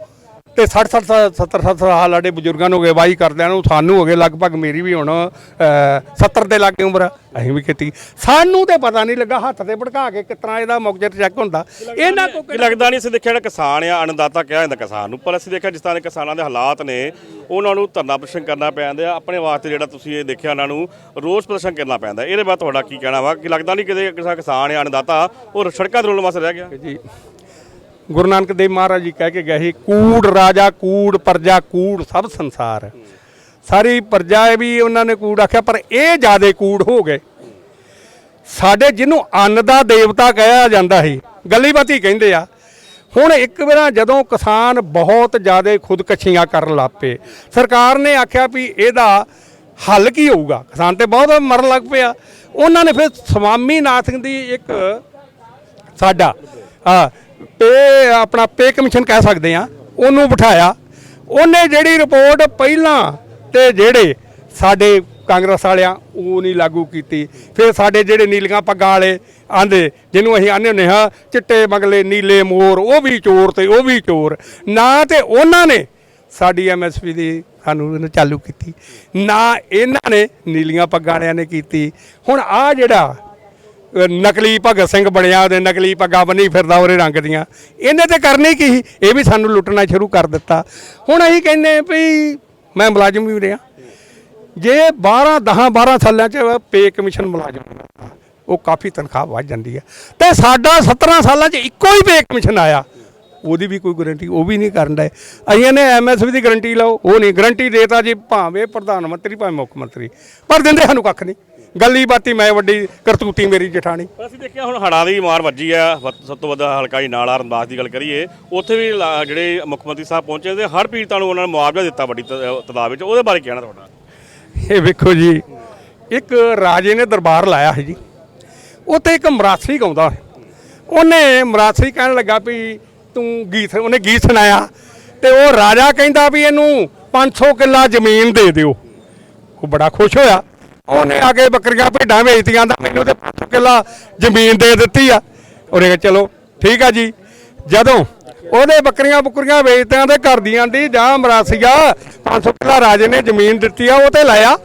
ਤੇ 60 60 70 70 ਸਾਲ ਸਾਡੇ ਬਜ਼ੁਰਗਾਂ ਨੂੰ ਵਾਹੀ ਕਰਦਿਆਂ ਨੂੰ ਸਾਨੂੰ ਹੋ ਗਏ ਲਗਭਗ ਮੇਰੀ ਵੀ ਹੁਣ ਅਹ, 70 ਦੇ ਲਾਗੇ ਉਮਰ। ਆ ਅਸੀਂ ਵੀ ਕੀਤੀ। ਸਾਨੂੰ ਤੇ ਪਤਾ ਨਹੀਂ ਲੱਗਾ ਹੱਥ ਤੇ ਭੜਕਾ ਕੇ ਕਿਤਨਾ ਇਹਦਾ ਮੁਕਜਰ ਚੈੱਕ ਹੁੰਦਾ। ਇਹਨਾਂ ਕੋ ਕੀ ਲੱਗਦਾ ਨਹੀਂ ਅਸੀਂ ਦੇਖਿਆ ਜਿਹੜਾ ਕਿਸਾਨ ਆ ਅਨਦਾਤਾ ਕਿਹਾ ਜਾਂਦਾ ਕਿਸਾਨ ਨੂੰ। ਪਰ ਅਸੀਂ ਦੇਖਿਆ ਜਿਸ ਤਰ੍ਹਾਂ ਦੇ ਕਿਸਾਨਾਂ ਦੇ ਹਾਲਾਤ ਨੇ ਉਹਨਾਂ ਨੂੰ ਧਰਨਾ ਪ੍ਰਦਰਸ਼ਨ ਕਰਨਾ ਪੈਂਦਾ ਆਪਣੇ ਵਾਸਤੇ ਜਿਹੜਾ ਤੁਸੀਂ ਇਹ ਦੇਖਿਆ ਉਹਨਾਂ ਨੂੰ ਰੋਸ ਪ੍ਰਦਰਸ਼ਨ ਕਰਨਾ ਪੈਂਦਾ। ਇਹਦੇ ਬਾਅਦ ਤੁਹਾਡਾ ਕੀ ਕਹਿਣਾ ਵਾ? ਕਿ ਲੱਗਦਾ ਨਹੀਂ ਕਿ ਕਿਸੇ ਕਿਸਾਨ ਆ ਅਨਦਾਤਾ ਉਹ ਸੜਕਾਂ ਤੇ ਰੋਲਣ ਵਾਸਤੇ ਰਹਿ ਗਿਆ? ਜੀ। ਗੁਰੂ ਨਾਨਕ ਦੇਵ ਮਹਾਰਾਜ ਜੀ ਕਹਿ ਕੇ ਗਏ ਸੀ, ਕੂੜ ਰਾਜਾ, ਕੂੜ ਪ੍ਰਜਾ, ਕੂੜ ਸਭ ਸੰਸਾਰ। ਸਾਰੀ ਪ੍ਰਜਾ ਵੀ ਉਹਨਾਂ ਨੇ ਕੂੜ ਆਖਿਆ, ਪਰ ਇਹ ਜਿਆਦੇ ਕੂੜ ਹੋ ਗਏ। ਸਾਡੇ ਜਿਹਨੂੰ ਅੰਨ ਦਾ ਦੇਵਤਾ ਕਿਹਾ ਜਾਂਦਾ ਸੀ, ਗੱਲੀ ਕਹਿੰਦੇ ਆ, ਹੁਣ ਇੱਕ ਵਾਰ ਜਦੋਂ ਕਿਸਾਨ ਬਹੁਤ ਜ਼ਿਆਦਾ ਖੁਦਕਸ਼ੀਆਂ ਕਰਨ ਲੱਪੇ ਸਰਕਾਰ ਨੇ ਆਖਿਆ ਵੀ ਇਹਦਾ ਹੱਲ ਕੀ ਹੋਊਗਾ? ਕਿਸਾਨ ਤੇ ਬਹੁਤ ਮਰਨ ਲੱਗ ਪਿਆ। ਉਹਨਾਂ ਨੇ ਫਿਰ ਸਵਾਮੀ ਨਾਥ ਦੀ ਇੱਕ ਸਾਡਾ ਆ ਪੇ ਆਪਣਾ ਪੇ ਕਮਿਸ਼ਨ ਕਹਿ ਸਕਦੇ ਆ ਉਹਨੂੰ ਬਿਠਾਇਆ। ਉਹਨੇ ਜਿਹੜੀ ਰਿਪੋਰਟ ਪਹਿਲਾਂ ਤੇ ਜਿਹੜੇ ਸਾਡੇ ਕਾਂਗਰਸ ਵਾਲਿਆਂ, ਉਹ ਨਹੀਂ ਲਾਗੂ ਕੀਤੀ। ਫਿਰ ਸਾਡੇ ਜਿਹੜੇ ਨੀਲੀਆਂ ਪੱਗਾਂ ਵਾਲੇ ਆਂਦੇ, ਜਿਹਨੂੰ ਅਸੀਂ ਆਨੇ ਹੁੰਦੇ ਹਾਂ, ਚਿੱਟੇ ਮਗਲੇ, ਨੀਲੇ ਮੋਰ, ਉਹ ਵੀ ਚੋਰ ਤੇ ਉਹ ਵੀ ਚੋਰ। ਨਾ ਤੇ ਉਹਨਾਂ ਨੇ ਸਾਡੀ ਐਮਐਸਪੀ ਦੀ ਸਾਨੂੰ ਇਹਨੇ ਚਾਲੂ ਕੀਤੀ। ਨਾ ਇਹਨਾਂ ਨੇ ਨੀਲੀਆਂ ਪੱਗਾਂ ਵਾਲਿਆਂ ਨੇ ਕੀਤੀ। ਹੁਣ ਆ ਜਿਹੜਾ ਨਕਲੀ ਭਗਤ ਸਿੰਘ ਬਣਿਆ ਉਹਦੇ ਨਕਲੀ ਪੱਗਾਂ ਬੰਨੀ ਫਿਰਦਾ ਉਹਦੇ ਰੰਗ ਦੀਆਂ। ਇਹਨੇ ਤੇ ਕਰਨੀ ਕੀ ਸੀ? ਇਹ ਵੀ ਸਾਨੂੰ ਲੁੱਟਣਾ ਸ਼ੁਰੂ ਕਰ ਦਿੱਤਾ। ਹੁਣ ਅਸੀਂ ਕਹਿੰਦੇ ਵੀ ਮੈਂ ਮੁਲਾਜ਼ਮ ਵੀ ਰਿਹਾ। ਜੇ 12 10 12 ਸਾਲਾਂ ਚ ਪੇ ਕਮਿਸ਼ਨ ਮੁਲਾਜ਼ਮ ਉਹ ਕਾਫੀ ਤਨਖਾਹ ਵੱਧ ਜਾਂਦੀ ਹੈ ਤੇ ਸਾਡਾ 17 ਸਾਲਾਂ ਚ ਇੱਕੋ ਹੀ ਪੇ ਕਮਿਸ਼ਨ ਆਇਆ। ਉਹਦੀ ਵੀ ਕੋਈ ਗਾਰੰਟੀ ਉਹ ਵੀ ਨਹੀਂ ਕਰਨ ਦਾ ਅਸੀਂ ਨੇ ਐਮਐਸਪੀ ਦੀ ਗਾਰੰਟੀ ਲਓ, ਉਹ ਨਹੀਂ। ਗਾਰੰਟੀ ਦੇਤਾ ਜੀ ਭਾਵੇਂ ਪ੍ਰਧਾਨ ਮੰਤਰੀ, ਭਾਵੇਂ ਮੁੱਖ ਮੰਤਰੀ। ਪਰ ਦਿੰਦੇ ਸਾਨੂੰ ਕੱਖ ਨਹੀਂ। ਗੱਲੀ ਬਾਤੀ ਮੈਂ ਵੱਡੀ ਕਰਤੂਤੀ ਮੇਰੀ ਜਠਾਣੀ। ਪਰ ਅਸੀਂ ਦੇਖਿਆ ਹੁਣ ਹੜ੍ਹਾਂ ਦੀ ਮਾਰ ਵੱਜੀ ਆ ਵ- ਸਭ ਤੋਂ ਵੱਧ ਹਲਕਾ ਹੀ ਨਾਲਾ ਰਮਦਾਸ ਦੀ ਗੱਲ ਕਰੀਏ ਉੱਥੇ ਵੀ ਲਾ- ਜਿਹੜੇ ਮੁੱਖ ਮੰਤਰੀ ਸਾਹਿਬ ਪਹੁੰਚੇ ਤੇ ਹਰ ਪੀੜਤਾਂ ਨੂੰ ਉਹਨਾਂ ਨੇ ਮੁਆਵਜ਼ਾ ਦਿੱਤਾ ਵੱਡੀ ਤ- ਤਦਾਦ ਵਿੱਚ ਉਹਦੇ ਬਾਰੇ ਕਹਿਣਾ ਤੁਹਾਡਾ? ਇਹ ਵੇਖੋ ਜੀ ਇੱਕ ਰਾਜੇ ਨੇ ਦਰਬਾਰ ਲਾਇਆ ਸੀ ਜੀ ਉੱਥੇ ਇੱਕ ਮਰਾਸੀ ਗਾਉਂਦਾ। ਉਹਨੇ ਮਰਾਸੀ ਕਹਿਣ ਲੱਗਾ ਵੀ ਤੂੰ ਗੀਤ ਉਹਨੇ ਗੀਤ ਸੁਣਾਇਆ ਤੇ ਉਹ ਰਾਜਾ ਕਹਿੰਦਾ ਵੀ ਇਹਨੂੰ 500 ਕਿੱਲਾ ਜ਼ਮੀਨ ਦੇ ਦਿਓ। ਉਹ ਬੜਾ ਖੁਸ਼ ਹੋਇਆ। ਉਹਨੇ ਆ ਕੇ ਬੱਕਰੀਆਂ ਭੇਡਾਂ ਵੇਚਤੀਆਂ ਦਾ ਮੈਨੂੰ ਤੇ 500 ਕਿੱਲਾ ਜ਼ਮੀਨ ਦੇ ਦਿੱਤੀ ਆ। ਉਹਨੇ ਕਿਹਾ, ਚਲੋ, ਠੀਕ ਆ ਜੀ। ਜਦੋਂ ਉਹਦੇ ਬੱਕਰੀਆਂ ਬੁੱਕਰੀਆਂ ਵੇਚਦਿਆਂ ਤੇ ਘਰ ਦੀਆਂ ਦੀ ਜਾ ਮਰਾਸੀਆ 500 ਕਿੱਲਾ ਰਾਜੇ ਨੇ ਜ਼ਮੀਨ ਦਿੱਤੀ ਆ, ਉਹ ਤੇ ਲਾਇਆ।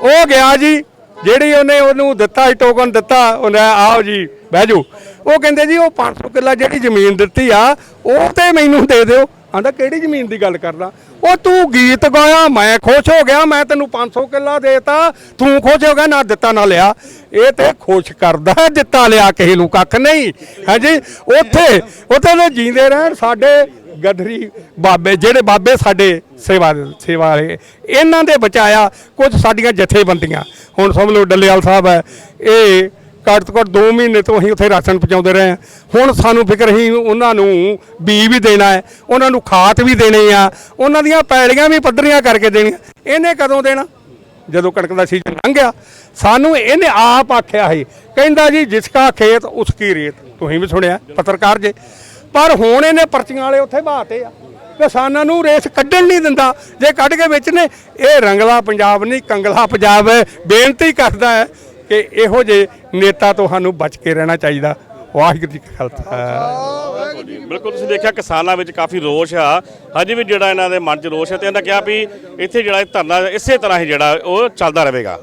ਉਹ ਗਿਆ ਜੀ, ਜਿਹੜੀ ਉਹਨੇ ਉਹਨੂੰ ਦਿੱਤਾ ਸੀ ਟੋਕਨ ਦਿੱਤਾ, ਉਹਨੇ ਆਓ ਜੀ, ਬਹਿ ਜਾਓ। ਉਹ ਕਹਿੰਦੇ ਜੀ, ਉਹ 500 ਕਿੱਲਾ ਜਿਹੜੀ ਜ਼ਮੀਨ ਦਿੱਤੀ ਆ, ਉਹ ਤੇ ਮੈਨੂੰ ਦੇ ਦਿਓ। ਆਂਦਾ ਕਿਹੜੀ ਜ਼ਮੀਨ ਦੀ ਗੱਲ ਕਰਦਾ? ਉਹ ਤੂੰ ਗੀਤ ਗਾਇਆ, ਮੈਂ ਖੁਸ਼ ਹੋ ਗਿਆ, ਮੈਂ ਤੈਨੂੰ 500 ਕਿੱਲਾ ਦੇਤਾ। ਤੂੰ ਖੁਸ਼ ਹੋ ਗਿਆ, ਨਾ ਦਿੱਤਾ, ਨਾ ਲਿਆ। ਇਹ ਤੇ ਖੁਸ਼ ਕਰਦਾ, ਦਿੱਤਾ, ਲਿਆ, ਕਿਸੇ ਨੂੰ ਕੱਖ ਨਹੀਂ। ਹਾਂਜੀ, ਉੱਥੇ ਉੱਥੇ ਦੇ ਜੀਂਦੇ ਰਹਿਣ ਸਾਡੇ ਗਧਰੀ ਬਾਬੇ, ਜਿਹੜੇ ਬਾਬੇ ਸਾਡੇ ਸੇਵਾ ਸੇਵਾ ਵਾਲੇ। ਇਹਨਾਂ ਦੇ ਬਚਾਇਆ ਕੁਝ ਸਾਡੀਆਂ ਜਥੇਬੰਦੀਆਂ। ਹੁਣ ਸਮਝ ਲਓ, ਡੱਲੇਵਾਲ ਸਾਹਿਬ ਹੈ, ਇਹ ਘੱਟ ਤੋਂ ਘੱਟ 2 ਮਹੀਨੇ ਤੋਂ ਅਸੀਂ ਉੱਥੇ ਰਾਸ਼ਨ ਪਹੁੰਚਾਉਂਦੇ ਰਹੇ ਹਾਂ। ਹੁਣ ਸਾਨੂੰ ਫਿਕਰ ਹੀ ਉਹਨਾਂ ਨੂੰ ਬੀ ਵੀ ਦੇਣਾ ਹੈ, ਉਹਨਾਂ ਨੂੰ ਖਾਤ ਵੀ ਦੇਣੀ ਆ, ਉਹਨਾਂ ਦੀਆਂ ਪੈੜੀਆਂ ਵੀ ਪੱਧਰੀਆਂ ਕਰਕੇ ਦੇਣੀਆਂ। ਇਹਨੇ ਕਦੋਂ ਦੇਣਾ? ਜਦੋਂ ਕਣਕ ਦਾ ਸੀਜ਼ਨ ਲੰਘ ਗਿਆ। ਸਾਨੂੰ ਇਹਨੇ ਆਪ ਆਖਿਆ ਸੀ, ਕਹਿੰਦਾ ਜੀ ਜਿਸਕਾ ਖੇਤ ਉਸਕੀ ਰੇਤ। ਤੁਸੀਂ ਵੀ ਸੁਣਿਆ, ਪੱਤਰਕਾਰ ਜੇ। ਪਰ ਹੁਣ ਇਹਨੇ ਪਰਚੀਆਂ ਵਾਲੇ ਉੱਥੇ ਬਾਤੇ ਆ। ਕਿਸਾਨਾਂ ਨੂੰ ਰੇਸ ਕੱਢਣ ਨਹੀਂ ਦਿੰਦਾ। ਜੇ ਕੱਢ ਕੇ ਵਿੱਚ ਨੇ, ਇਹ ਰੰਗਲਾ ਪੰਜਾਬ ਨਹੀਂ, ਕੰਗਲਾ ਪੰਜਾਬ ਬੇਨਤੀ ਕਰਦਾ ਹੈ ਕਿ ਇਹੋ ਜਿਹੇ ਨੇਤਾ ਤੋਂ ਸਾਨੂੰ ਬਚ ਕੇ ਰਹਿਣਾ ਚਾਹੀਦਾ। ਵਾਹਿਗੁਰੂ ਜੀ ਕਾ ਖਾਲਸਾ। ਬਿਲਕੁਲ ਤੁਸੀਂ ਦੇਖਿਆ ਕਿਸਾਨਾਂ ਵਿੱਚ ਕਾਫੀ ਰੋਸ਼ ਆ। ਹਜੇ ਵੀ ਜਿਹੜਾ ਇਹਨਾਂ ਦੇ ਮਨ 'ਚ ਰੋਸ਼ ਹੈ ਤੇ ਇਹਨਾਂ ਕਿਹਾ ਵੀ ਇੱਥੇ ਜਿਹੜਾ ਇਹ ਧਰਨਾ, ਇਸੇ ਤਰ੍ਹਾਂ ਹੀ ਜਿਹੜਾ ਉਹ ਚੱਲਦਾ ਰਹੇਗਾ।